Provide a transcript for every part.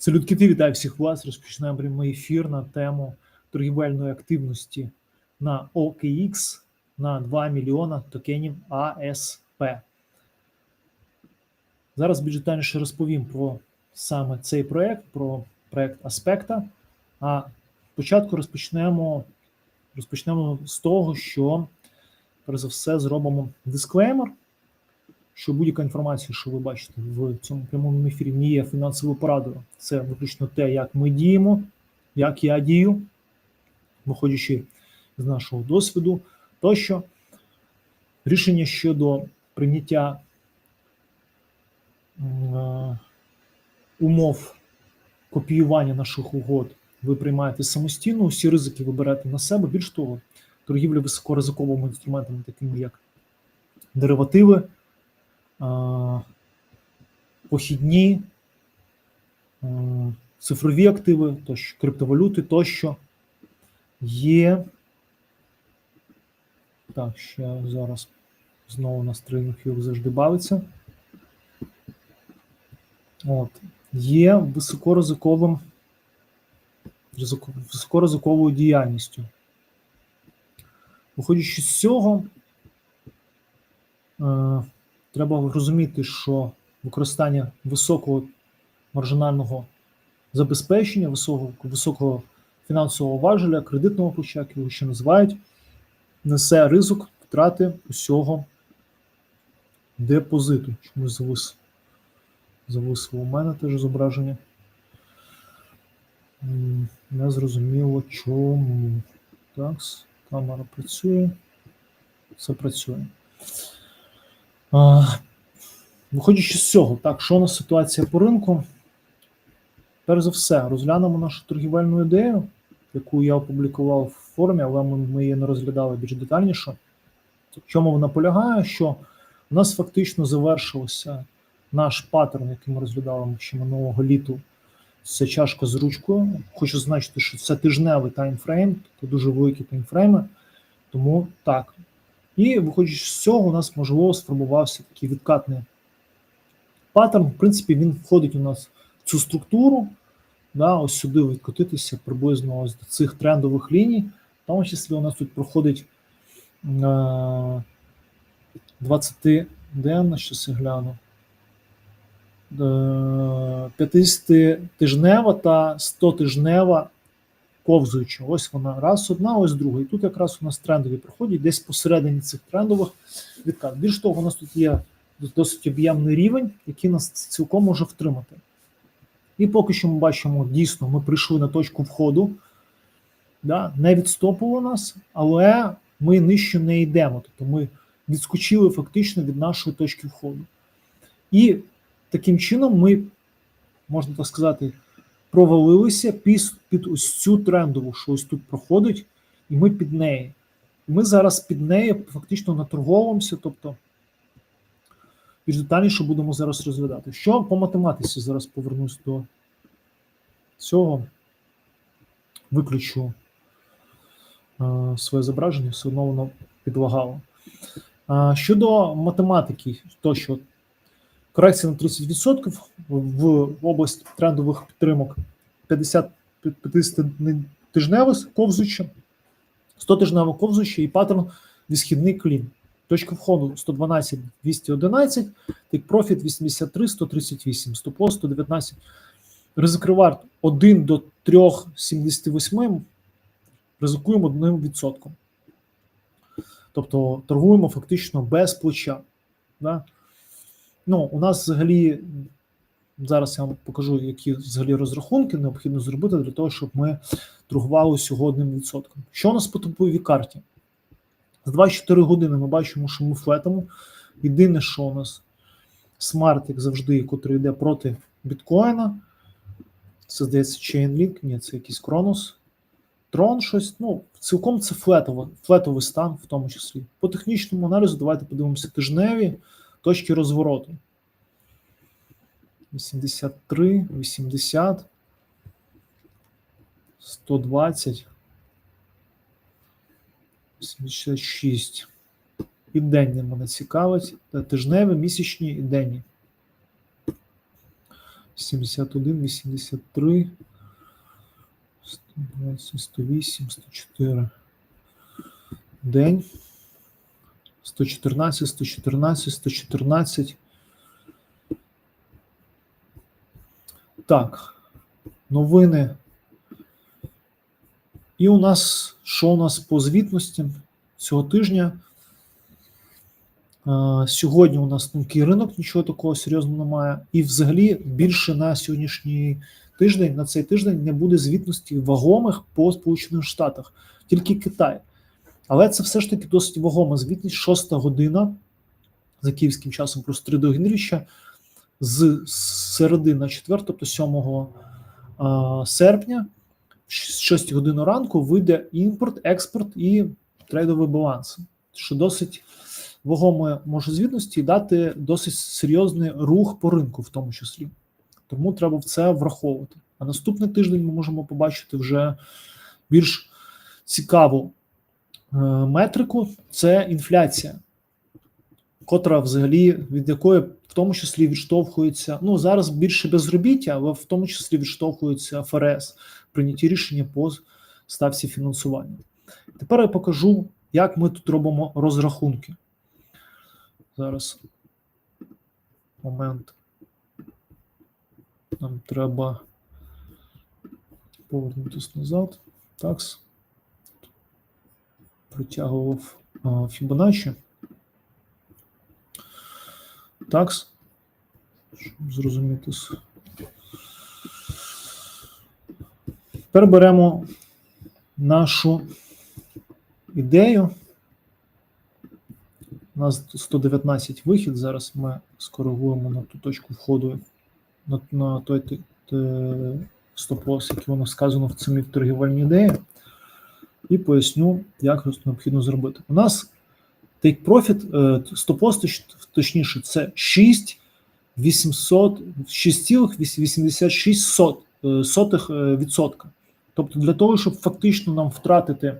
Салют кити, вітаю всіх вас. Розпочинаємо прямий ефір на тему торгівельної активності на OKX на 2 мільйона токенів АСП. Зараз більш розповім про саме цей проект, про проект Аспекта. А спочатку розпочнемо, розпочнемо з того, що перш за все зробимо дисклеймер що будь-яка інформація, що ви бачите в цьому прямому ефірі, не є фінансовою порадою. Це виключно те, як ми діємо, як я дію, виходячи з нашого досвіду, тощо рішення щодо прийняття е, умов копіювання наших угод ви приймаєте самостійно, усі ризики ви берете на себе. Більш того, торгівля високоризиковими інструментами, такими як деривативи похідні, цифрові активи, тощо, криптовалюти тощо є. Так, ще зараз знову на як завжди бавиться. От. Є високоризиковим високоризиковою діяльністю. Виходячи з цього, Треба розуміти, що використання високого маржинального забезпечення, високого високого фінансового важеля, кредитного плеча, як його ще називають, несе ризик втрати усього депозиту. Чомусь завис, зависло у мене теж зображення. Не зрозуміло чому. Так, камера працює. Все працює. Виходячи з цього, так, що у нас ситуація по ринку? Перш за все, розглянемо нашу торгівельну ідею, яку я опублікував в форумі, але ми, її не розглядали більш детальніше. В чому вона полягає? Що у нас фактично завершився наш паттерн, який ми розглядали ще минулого літу. Це чашка з ручкою. Хочу зазначити, що це тижневий таймфрейм, тобто дуже великі таймфрейми. Тому так, і, виходячи з цього, у нас можливо сформувався такий відкатний паттерн. В принципі, він входить у нас в цю структуру. Да, Ось сюди відкотитися приблизно ось до цих трендових ліній. В тому числі у нас тут проходить 20 денна, щось я гляну. 50-тижнева та 100-тижнева ковзуюча. Ось вона раз одна, ось друга. І тут якраз у нас трендові проходять десь посередині цих трендових відкат. Більш того, у нас тут є досить об'ємний рівень, який нас цілком може втримати. І поки що ми бачимо, дійсно, ми прийшли на точку входу, да, не відстопило нас, але ми нижче не йдемо. Тобто ми відскочили фактично від нашої точки входу. І таким чином ми, можна так сказати, провалилися під, під ось цю трендову, що ось тут проходить, і ми під неї. Ми зараз під нею фактично наторговуємося, тобто більш детальніше будемо зараз розглядати. Що по математиці зараз повернусь до цього, виключу е, своє зображення, все одно воно підлагало. Е, щодо математики, то що корекція на 30% в область трендових підтримок 50 тижневе ковзуче, 100 тижневе ковзуче і паттерн відсхідний клін. Точка входу 112 211, тик профіт 83 138, стопо 119. Ризикривард 1 до 3,78. Ризикуємо 1%. Тобто торгуємо фактично без плеча. Да? Ну, у нас взагалі зараз я вам покажу, які взагалі розрахунки необхідно зробити для того, щоб ми торгували всього одним відсотком. Що у нас по топовій карті? За 24 години ми бачимо, що ми флетимо. Єдине, що у нас смарт, як завжди, котрий йде проти біткоїна. Це здається Chainlink, ні, це якийсь Кронос. Трон щось, ну, цілком це флетовий, флетовий стан, в тому числі. По технічному аналізу, давайте подивимося тижневі точки розвороту. 83, 80, 120, 86. І денні мене цікавить. Тижневі, місячні і денні. 71, 83, 120, 108, 104. День. 114, 114, 114. Так. Новини. І у нас що у нас по звітності цього тижня? Сьогодні у нас тонкий ринок, нічого такого серйозного немає. І взагалі більше на сьогоднішній тиждень, на цей тиждень не буде звітності вагомих по Сполучених Штатах, тільки Китай. Але це все ж таки досить вагома звітність. Шоста година за київським часом плюс 3 до Генріча з середи на четвер, тобто 7 серпня, з 6 години ранку вийде імпорт, експорт і трейдовий баланс, що досить вагомої може звітності дати досить серйозний рух по ринку, в тому числі. Тому треба в це враховувати. А наступний тиждень ми можемо побачити вже більш цікаву метрику це інфляція, котра взагалі від якої в тому числі відштовхується. Ну зараз більше безробіття, але в тому числі відштовхується ФРС прийняті рішення по ставці фінансування. Тепер я покажу, як ми тут робимо розрахунки. Зараз момент. Нам треба повернутися назад. Такс. Притягував а, Fibonacci. Такс. Щоб зрозуміти. Тепер беремо нашу ідею. У нас 119 вихід. Зараз ми скоригуємо на ту точку входу на, на той стоп-лосс, який воно сказано в цьому торгівельній ідеї, і поясню, як це необхідно зробити. У нас take profit, е, стоп-лосс, точніше, це 6 800, 6,86 сот, е, е, відсотка. Тобто для того, щоб фактично нам втратити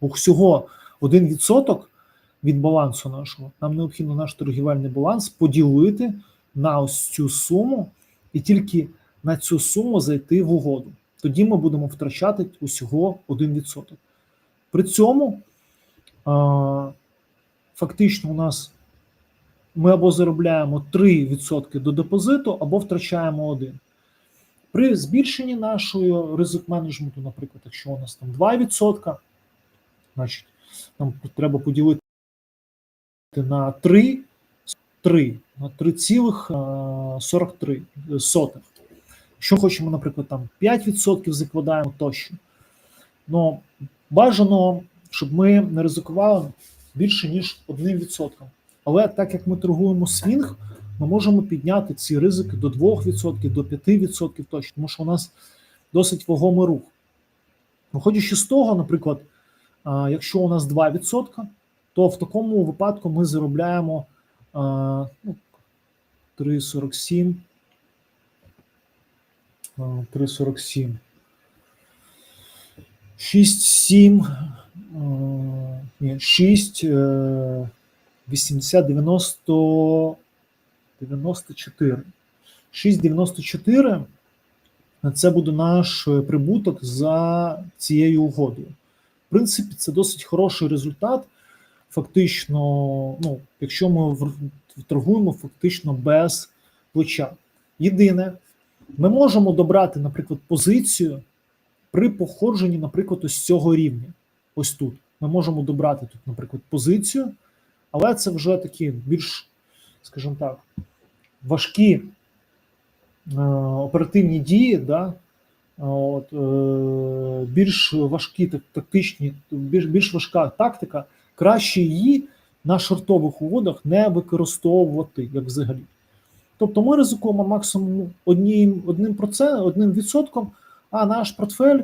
усього 1 відсоток від балансу нашого, нам необхідно наш торгівельний баланс поділити на ось цю суму і тільки на цю суму зайти в угоду. Тоді ми будемо втрачати усього 1%. При цьому фактично у нас ми або заробляємо 3% до депозиту, або втрачаємо 1. При збільшенні нашого ризик менеджменту, наприклад, якщо у нас там 2%, значить нам треба поділити на 3, 3 на 3,43 сотих. Якщо хочемо, наприклад, там 5% закладаємо тощо. Ну, бажано, щоб ми не ризикували більше, ніж 1%. Але так як ми торгуємо свінг, ми можемо підняти ці ризики до 2%, до 5% точно, тому що у нас досить вагомий рух. Виходячи з того, наприклад, якщо у нас 2%, то в такому випадку ми заробляємо а, ну, 3,47. А, 3,47. 6,7. а, Ні, 6, е, 80, 90, 94. 6,94 це буде наш е, прибуток за цією угодою. В принципі, це досить хороший результат. Фактично, ну, якщо ми торгуємо фактично без плеча. Єдине, ми можемо добрати, наприклад, позицію при походженні, наприклад, ось цього рівня. Ось тут. Ми можемо добрати тут, наприклад, позицію, але це вже такі більш, скажімо так, важкі е, оперативні дії, да, от, е, більш важкі так- тактичні, більш, більш важка тактика, краще її на шортових угодах не використовувати, як взагалі. Тобто ми ризикуємо максимум одним, одним, процент, одним відсотком, а наш портфель,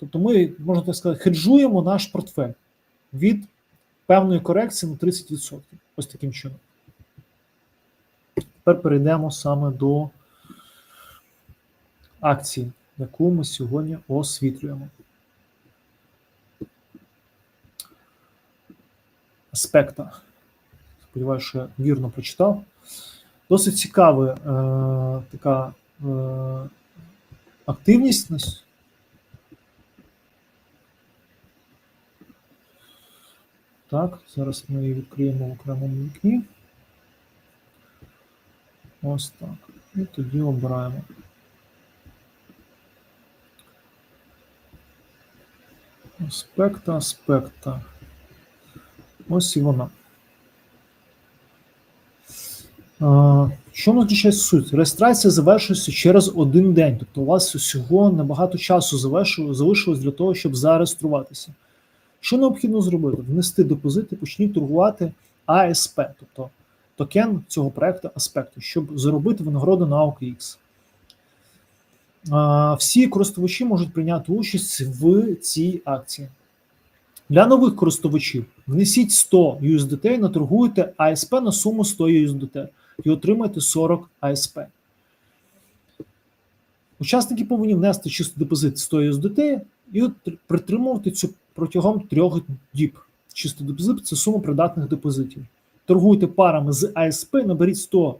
тобто ми, можна так сказати, хеджуємо наш портфель від певної корекції на 30%. Ось таким чином. Тепер перейдемо саме до акції, яку ми сьогодні освітлюємо. Аспекта. Сподіваюся, що я вірно прочитав. Досить цікава е, така е, активність. Так, зараз ми її відкриємо в окремому вікні. Ось так. І тоді обираємо. Аспекта, аспекта. Ось і вона. А, Що означає суть? Реєстрація завершується через один день. Тобто у вас всього небагато часу залишилось для того, щоб зареєструватися. Що необхідно зробити? Внести депозит і почніть торгувати АСП, тобто токен цього проекту аспекту, щоб заробити винагороду на OKX. Всі користувачі можуть прийняти участь в цій акції. Для нових користувачів внесіть 100 USDT і наторгуйте АСП на суму 100 USDT і отримаєте 40 АСП. Учасники повинні внести чистий депозит 100 USDT і притримувати цю протягом трьох діб. Чистий депозит це сума придатних депозитів. Торгуйте парами з АСП, наберіть 100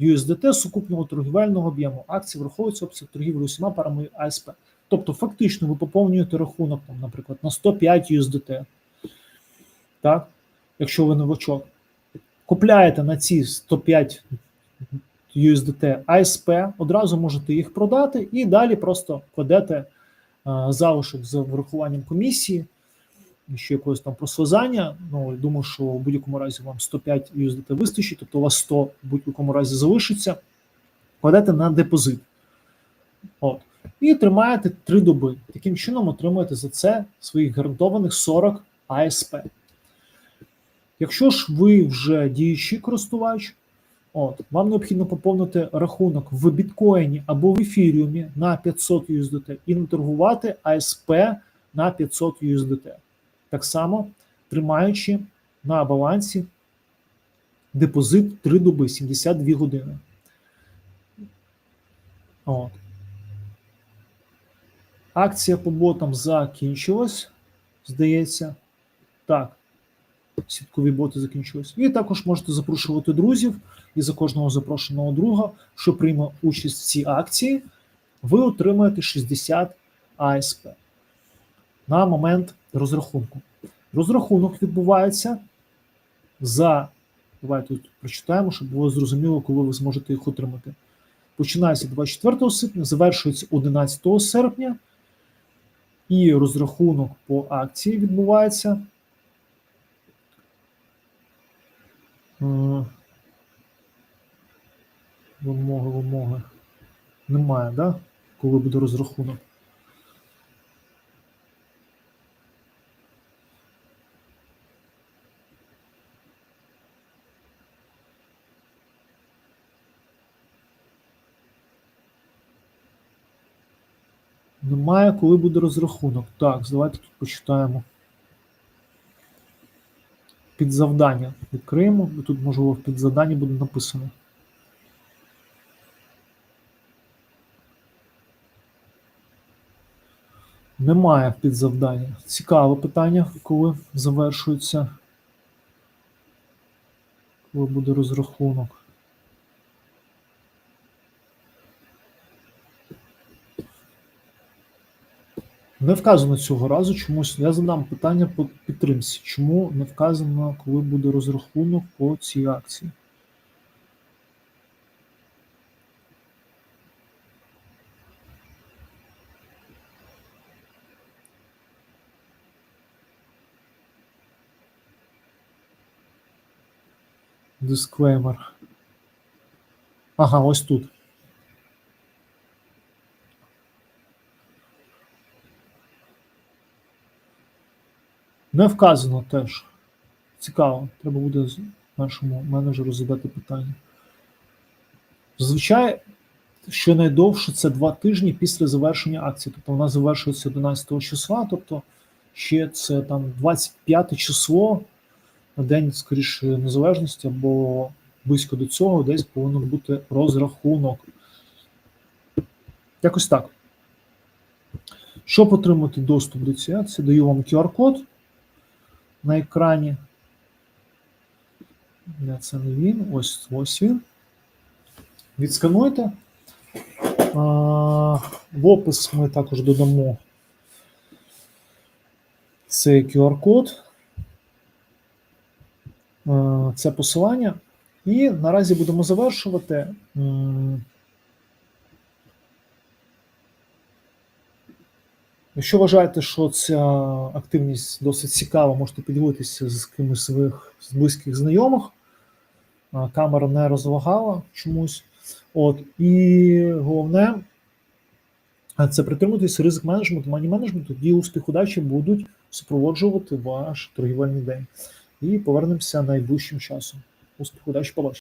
USDT сукупного торгівельного об'єму. Акції враховуються обсяг торгівлі усіма парами АСП. Тобто, фактично, ви поповнюєте рахунок, наприклад, на 105 USDT. Так? Якщо ви новачок. Купляєте на ці 105 USDT ASP, одразу можете їх продати і далі просто кладете залишок з врахуванням комісії, ще якогось там прослизання. Ну, думаю, що в будь-якому разі вам 105 USDT вистачить, тобто у вас 100 в будь-якому разі залишиться. Кладете на депозит. От. І тримаєте 3 доби. Таким чином отримуєте за це своїх гарантованих 40 АСП. Якщо ж ви вже діючий користувач, от, вам необхідно поповнити рахунок в біткоїні або в ефіріумі на 500 USDT і наторгувати АСП на 500 USDT. Так само тримаючи на балансі депозит 3 доби 72 години. От. Акція по ботам закінчилась, здається. Так. Сіткові боти закінчились. І також можете запрошувати друзів, і за кожного запрошеного друга, що прийме участь в цій акції, ви отримаєте 60 АСП на момент розрахунку. Розрахунок відбувається за. Давайте тут прочитаємо, щоб було зрозуміло, коли ви зможете їх отримати. Починається 24 серпня, завершується 11 серпня, і розрахунок по акції відбувається. Е, Вимоги, вимоги. Немає, да? Коли буде розрахунок. Немає, коли буде розрахунок. Так, давайте тут почитаємо. Під завдання відкриємо. і Тут, можливо, в підзаданні буде написано. Немає підзавдання. Цікаве питання, коли завершується. Коли буде розрахунок. Не вказано цього разу чомусь. Я задам питання по підтримці. Чому не вказано, коли буде розрахунок по цій акції? Дисклеймер. Ага, ось тут. Не вказано теж. Цікаво. Треба буде нашому менеджеру задати питання. Зазвичай, що найдовше, це два тижні після завершення акції. Тобто вона завершується 11 числа, тобто ще це там 25 число на День, скоріше, незалежності, або близько до цього десь повинен бути розрахунок. Якось так. Щоб отримати доступ до цієї акції, даю вам QR-код на екрані. Це не він. Ось ось він. Відскануйте. В опис ми також додамо цей QR-код, це посилання. І наразі будемо завершувати. Якщо вважаєте, що ця активність досить цікава, можете поділитися з кимось своїх з близьких знайомих. Камера не розвагала чомусь. От, і головне, це притримуватись ризик менеджменту, мані менеджменту, тоді успіх удачі будуть супроводжувати ваш торгівельний день. І повернемося найближчим часом. Успіх удачі, побачимо.